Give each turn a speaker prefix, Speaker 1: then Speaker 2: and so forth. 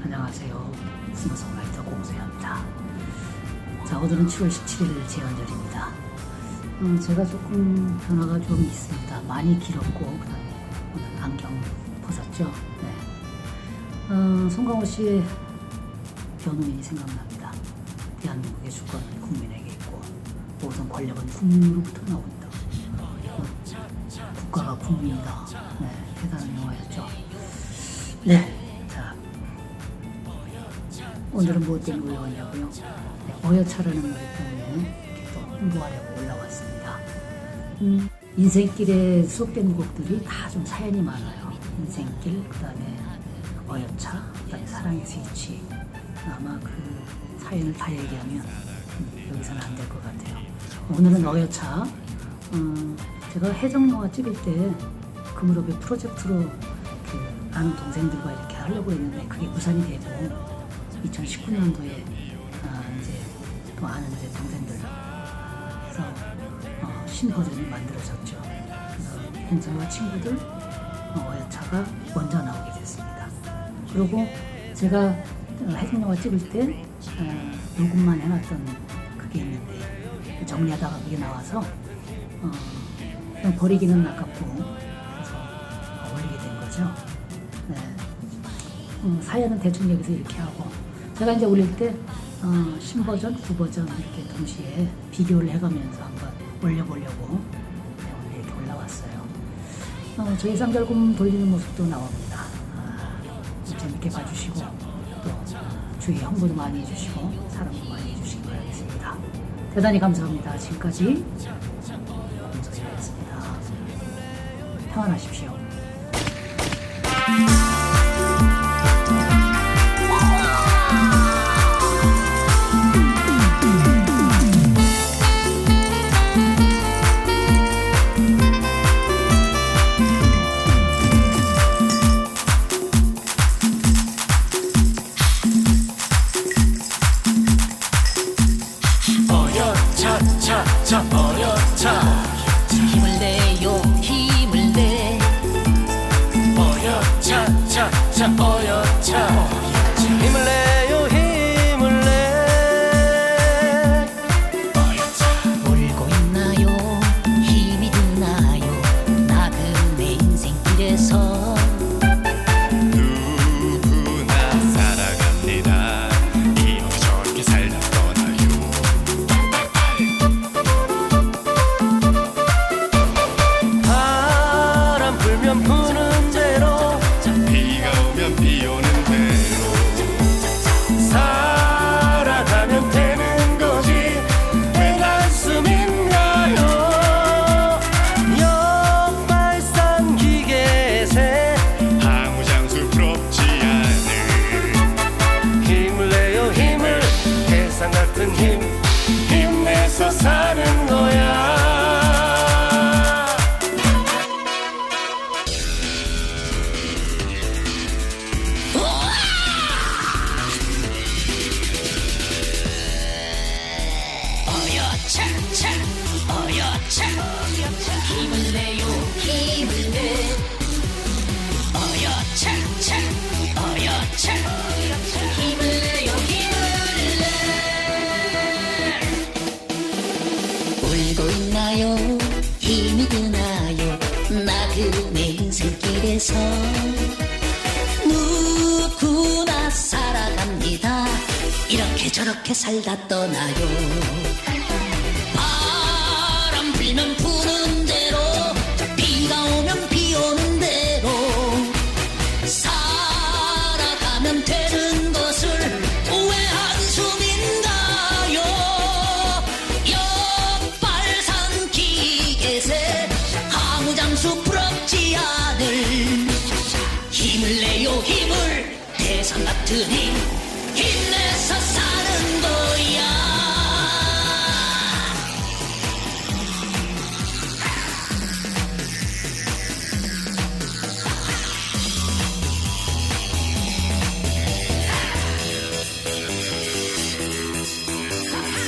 Speaker 1: 안녕하세요. 싱어송라이터 공소연입니다. 자, 오늘은 7월 17일 제헌절입니다. 음, 제가 조금 변화가 좀 있습니다. 많이 길었고, 그 다음에 오늘 안경 벗었죠. 네. 어, 송강호 씨의 변호인이 생각납니다. 대한민국의 주권은 국민에게 있고, 모든 권력은 국민으로부터 나온다. 어, 국가가 국민이다. 네, 대단한 영화였죠. 네, 자, 오늘은 무엇 때문에 올라왔냐고요? 네, 어여차라는 노래 때문에 또 홍보하려고 올라왔습니다. 음, 인생길에 수록된 곡들이 다 좀 사연이 많아요. 인생길, 그 다음에 어여차, 그 다음에 사랑의 스위치. 아마 그 사연을 다 얘기하면 음, 여기서는 안 될 것 같아요. 오늘은 어여차. 음, 제가 해적영화 찍을 때 금으로의 프로젝트로 그 아는 동생들과 이렇게 하려고 했는데 그게 무산이 되고 2019년도에 아, 이제 또 아는 이제 동생들 그래서 어, 신버전이 만들어졌죠. 그래서 현정과 친구들 어, 어여차가 먼저 나오게 됐습니다. 그리고 제가 어, 해적영화 찍을 때 어, 녹음만 해놨던 그게 있는데 정리하다가 그게 나와서 어, 버리기는 아깝고 그래서 어, 올리게 된 거죠. 네. 음, 사연은 대충 여기서 이렇게 하고 제가 이제 올릴 때 어, 신버전, 구버전 이렇게 동시에 비교를 해가면서 한번 올려보려고 이렇게 올라왔어요. 어, 저희 쌍절곤 돌리는 모습도 나옵니다. 아, 재밌게 봐주시고 또 주위에 홍보도 많이 해주시고 사랑도 많이 해주시기 바라겠습니다. 대단히 감사합니다. 지금까지 검소연이었습니다. 평안하십시오.
Speaker 2: 어여차 같은 힘 힘내서 사는
Speaker 3: 있나요. 힘이 드나요? 나그네 인생길에서. 누구나 살아갑니다. 이렇게 저렇게 살다 떠나요. 바람 불면 부는 않을 힘을